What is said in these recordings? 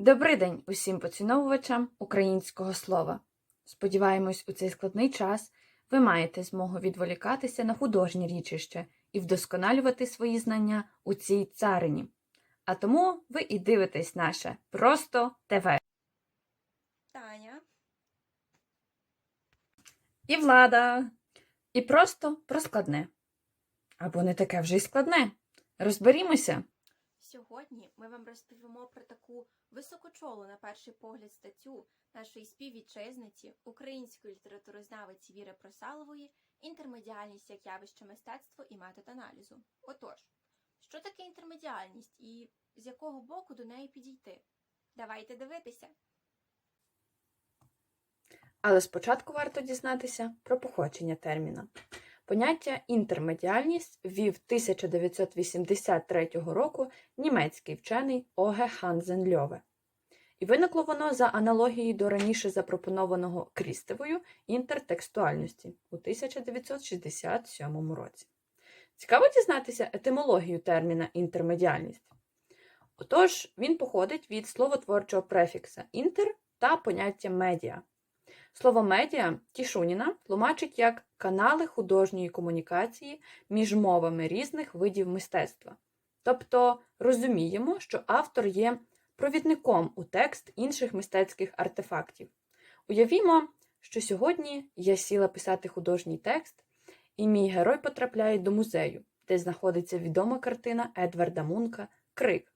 Добрий день усім поціновувачам українського слова. Сподіваємось, у цей складний час ви маєте змогу відволікатися на художнє річище і вдосконалювати свої знання у цій царині. А тому ви і дивитесь наше просто ТВ. Таня. І влада. І просто про складне. Або не таке вже й складне. Розберімося. Сьогодні ми вам розповімо про таку високочолу на перший погляд статтю нашої співвітчизниці, української літературознавиці Віри Просалової інтермедіальність як явище мистецтва і метод аналізу. Отож, що таке інтермедіальність і з якого боку до неї підійти? Давайте дивитися. Але спочатку варто дізнатися про походження терміна. Поняття інтермедіальність ввів 1983 року німецький вчений Оге Ханзен Льове. І виникло воно за аналогією до раніше запропонованого Крістевою інтертекстуальності у 1967 році. Цікаво дізнатися етимологію терміна інтермедіальність. Отож, він походить від словотворчого префікса інтер та поняття медіа. Слово медіа Тішуніна тлумачить як канали художньої комунікації між мовами різних видів мистецтва. Тобто розуміємо, що автор є провідником у текст інших мистецьких артефактів. Уявімо, що сьогодні я сіла писати художній текст, і мій герой потрапляє до музею, де знаходиться відома картина Едварда Мунка Крик.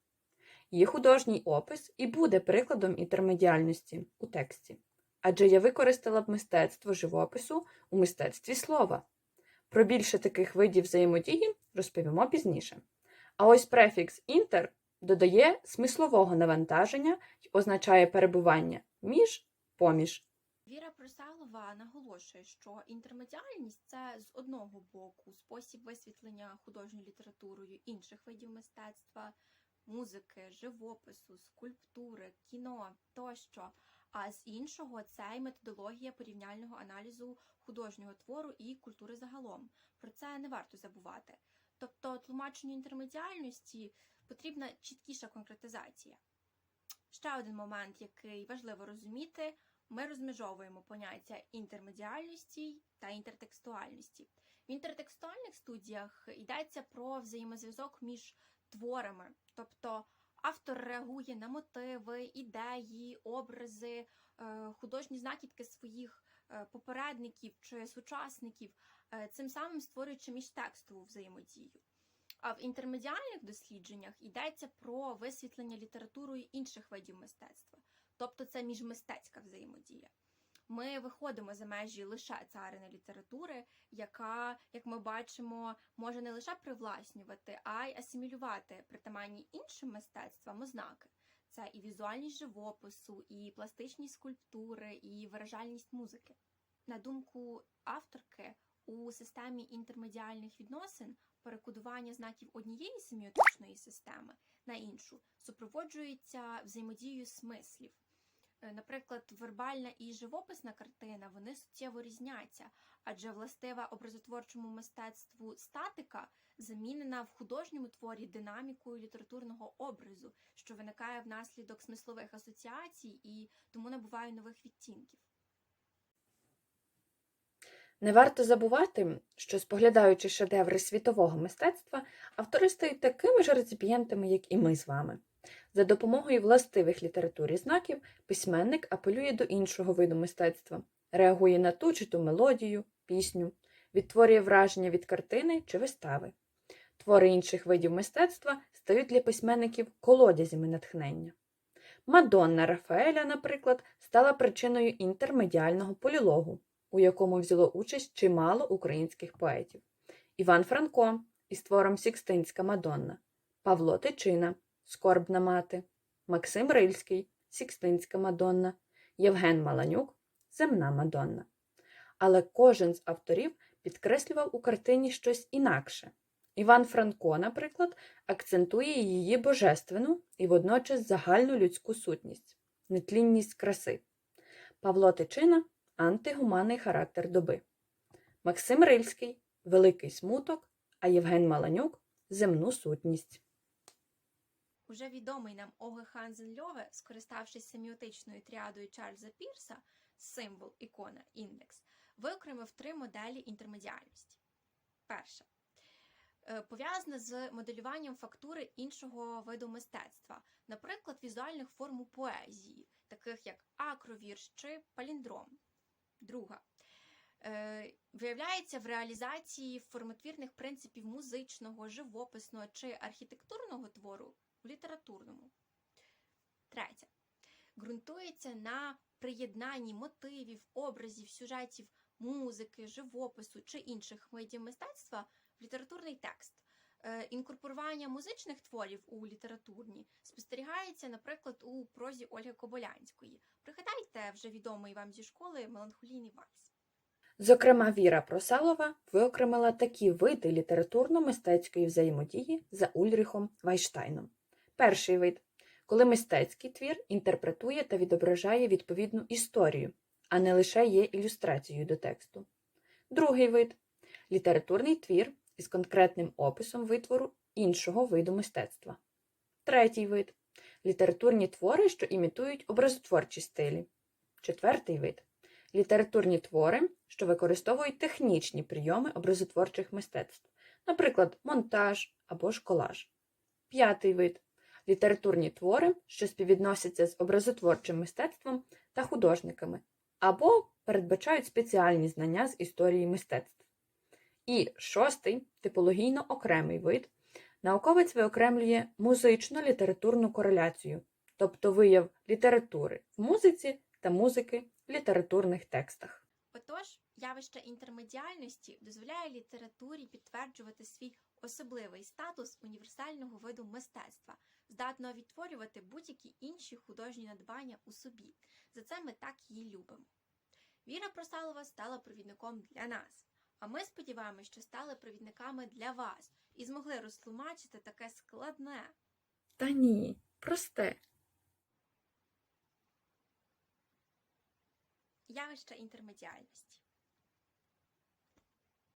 Її художній опис і буде прикладом інтермедіальності у тексті адже я використала б мистецтво живопису у мистецтві слова. Про більше таких видів взаємодії розповімо пізніше. А ось префікс інтер додає смислового навантаження і означає перебування між поміж. Віра Просалова наголошує, що інтермедіальність це з одного боку спосіб висвітлення художньою літературою інших видів мистецтва, музики, живопису, скульптури, кіно тощо. А з іншого це й методологія порівняльного аналізу художнього твору і культури загалом. Про це не варто забувати. Тобто, тлумаченню інтермедіальності потрібна чіткіша конкретизація. Ще один момент, який важливо розуміти, ми розмежовуємо поняття інтермедіальності та інтертекстуальності. В інтертекстуальних студіях йдеться про взаємозв'язок між творами, тобто автор реагує на мотиви, ідеї, образи, е, художні знахідки своїх е, попередників чи сучасників, е, цим самим створюючи міжтекстову взаємодію. А в інтермедіальних дослідженнях йдеться про висвітлення літературою інших видів мистецтва, тобто це міжмистецька взаємодія. Ми виходимо за межі лише царини літератури, яка, як ми бачимо, може не лише привласнювати, а й асимілювати притаманні іншим мистецтвам ознаки. Це і візуальність живопису, і пластичність скульптури, і виражальність музики. На думку авторки, у системі інтермедіальних відносин перекодування знаків однієї семіотичної системи на іншу супроводжується взаємодією смислів. Е, Наприклад, вербальна і живописна картина вони суттєво різняться, адже властива образотворчому мистецтву статика замінена в художньому творі динамікою літературного образу, що виникає внаслідок смислових асоціацій і тому набуває нових відтінків. Не варто забувати, що споглядаючи шедеври світового мистецтва, автори стають такими ж реципієнтами, як і ми з вами. За допомогою властивих літературі знаків письменник апелює до іншого виду мистецтва, реагує на ту чи ту мелодію, пісню, відтворює враження від картини чи вистави. Твори інших видів мистецтва стають для письменників колодязями натхнення. Мадонна Рафаеля, наприклад, стала причиною інтермедіального полілогу, у якому взяло участь чимало українських поетів. Іван Франко із твором Сікстинська Мадонна, Павло Тичина, Скорбна мати, Максим Рильський, Сікстинська Мадонна, Євген Маланюк, Земна Мадонна. Але кожен з авторів підкреслював у картині щось інакше. Іван Франко, наприклад, акцентує її божественну і водночас загальну людську сутність, нетлінність краси. Павло Тичина антигуманний характер доби. Максим Рильський великий смуток, а Євген Маланюк земну сутність. Уже відомий нам Оге Хансен Льове, скориставшись семіотичною тріадою Чарльза Пірса, символ, ікона, індекс, виокремив три моделі інтермедіальності. Перша е, пов'язана з моделюванням фактури іншого виду мистецтва, наприклад, візуальних форм у поезії, таких як акровірш чи паліндром. Друга е, виявляється в реалізації формотвірних принципів музичного, живописного чи архітектурного твору у літературному. Третя ґрунтується на приєднанні мотивів, образів, сюжетів, музики, живопису чи інших видів мистецтва в літературний текст. Е, Інкорпорування музичних творів у літературні спостерігається, наприклад, у прозі Ольги Коболянської. Пригадайте вже відомий вам зі школи меланхолійний вальс. Зокрема, Віра Просалова виокремила такі види літературно-мистецької взаємодії за Ульріхом Вайштайном. Перший вид коли мистецький твір інтерпретує та відображає відповідну історію, а не лише є ілюстрацією до тексту. Другий вид літературний твір із конкретним описом витвору іншого виду мистецтва. Третій вид літературні твори, що імітують образотворчі стилі. Четвертий вид літературні твори, що використовують технічні прийоми образотворчих мистецтв, наприклад, монтаж або ж колаж. П'ятий вид літературні твори, що співвідносяться з образотворчим мистецтвом та художниками, або передбачають спеціальні знання з історії мистецтв. І шостий типологійно окремий вид. Науковець виокремлює музично-літературну кореляцію, тобто вияв літератури в музиці та музики в літературних текстах. Отож, явище інтермедіальності дозволяє літературі підтверджувати свій особливий статус універсального виду мистецтва, здатного відтворювати будь-які інші художні надбання у собі. За це ми так її любимо. Віра Просалова стала провідником для нас, а ми сподіваємося, що стали провідниками для вас і змогли розтлумачити таке складне. Та ні, просте. Явище інтермедіальності.